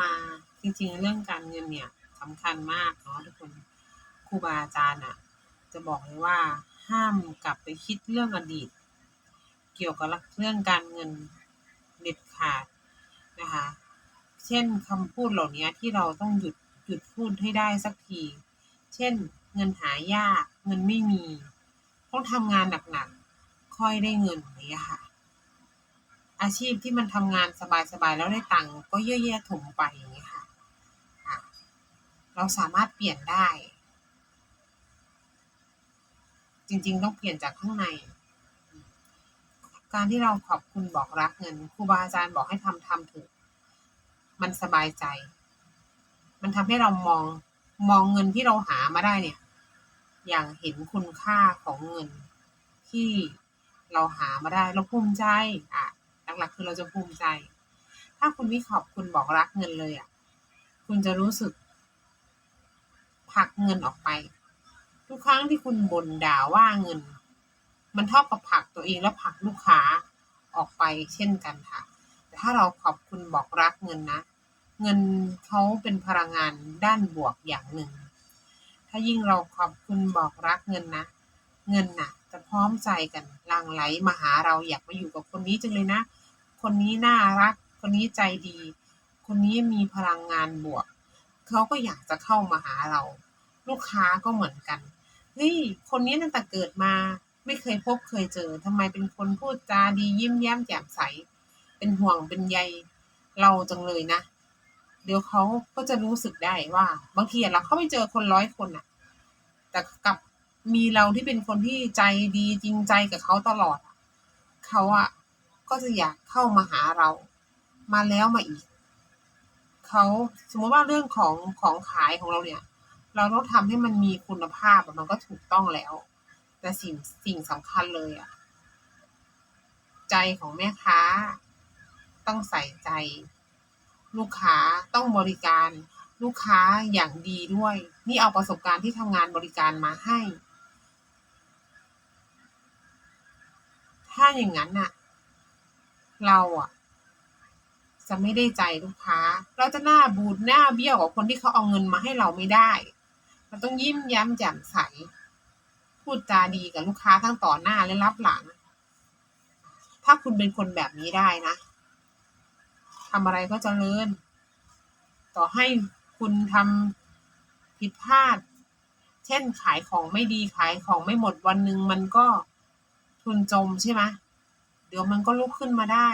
มาจริงๆ เรื่องการเงินเนี่ยสำคัญมากเนาะทุกคนครูบาอาจารย์อะจะบอกเลยว่าห้ามกลับไปคิดเรื่องอดีต เกี่ยวกับเรื่องการเงินเด็ดขาดนะคะ เช่นคำพูดเหล่านี้ที่เราต้องหยุดหยุดพูดให้ได้สักที เช่น เงินหายากเงินไม่มี ต้องทำงานหนักๆค่อยได้เงินอย่างนี้ยค่ะ อาชีพที่มันทำงานสบายๆแล้วได้ตังค์ก็เยอะแยะถมไปอย่างนี้ค่ะะเราสามารถเปลี่ยนได้ จริงๆ ต้องเปลี่ยนจากข้างใน การที่เราขอบคุณบอกรักเงินครูบาอาจารย์บอกให้ทำทำเถอะมันสบายใจ มันทำให้เรามองมองเงินที่เราหามาได้เนี่ย อย่างเห็นคุณค่าของเงินที่เราหามาได้เราภูมิใจ อะ หลักๆ คือเราจะภูมิใจ ถ้าคุณไม่ขอบคุณบอกรักเงินเลยอะ คุณจะรู้สึกผลักเงินออกไป ทุกครั้งที่คุณบ่นด่าว่าเงิน มันเท่ากับผลักตัวเองแล้วผลักลูกค้าออกไปเช่นกันค่ะ แต่ถ้าเราขอบคุณบอกรักเงินนะ เงินเขาเป็นพลังงานด้านบวกอย่างหนึ่ง ถ้ายิ่งเราขอบคุณบอกรักเงินนะ เงินน่ะ จะพร้อมใจกันลังไหลมาหาเราอยากมาอยู่กับคนนี้จังเลยนะ คนนี้น่ารัก คนนี้ใจดี คนนี้มีพลังงานบวก เขาก็อยากจะเข้ามาหาเรา ลูกค้าก็เหมือนกันเฮ้ยคนนี้ตั้งแต่เกิดมาไม่เคยพบเคยเจอทำไมเป็นคนพูดจาดียิ้มแย้มแจ่มใส เป็นห่วงเป็นใยเราจังเลยนะ เดี๋ยวเขาก็จะรู้สึกได้ว่า บางทีเราเข้าไปเจอคนร้อยคนอะแต่กับมีเราที่เป็นคนที่ใจดีจริงใจกับเขาตลอด เขาอะ ก็จะอยากเข้ามาหาเรา มาแล้วมาอีกเขาสมมติว่าเรื่องของของขายของเราเนี่ย เราต้องทำให้มันมีคุณภาพมันก็ถูกต้องแล้ว แต่สิ่งสิ่งสำคัญเลยอะใจของแม่ค้า ต้องใส่ใจ ลูกค้าต้องบริการ ลูกค้าอย่างดีด้วย นี่เอาประสบการณ์ที่ทำงานบริการมาให้ ถ้าอย่างนั้นน่ะ เราอะ จะไม่ได้ใจลูกค้า เราจะหน้าบูดหน้าเบี้ยวกับคนที่เขาเอาเงินมาให้เราไม่ได้ เราต้องยิ้มย้มแจ่มใส พูดจาดีกับลูกค้าทั้งต่อหน้าและรับหลัง ถ้าคุณเป็นคนแบบนี้ได้นะทำอะไรก็เจริญ ต่อให้คุณทำผิดพลาด เช่นขายของไม่ดีขายของไม่หมดวันหนึ่งมันก็ทุนจมใช่ไหม เดี๋ยวมันก็ลุกขึ้นมาได้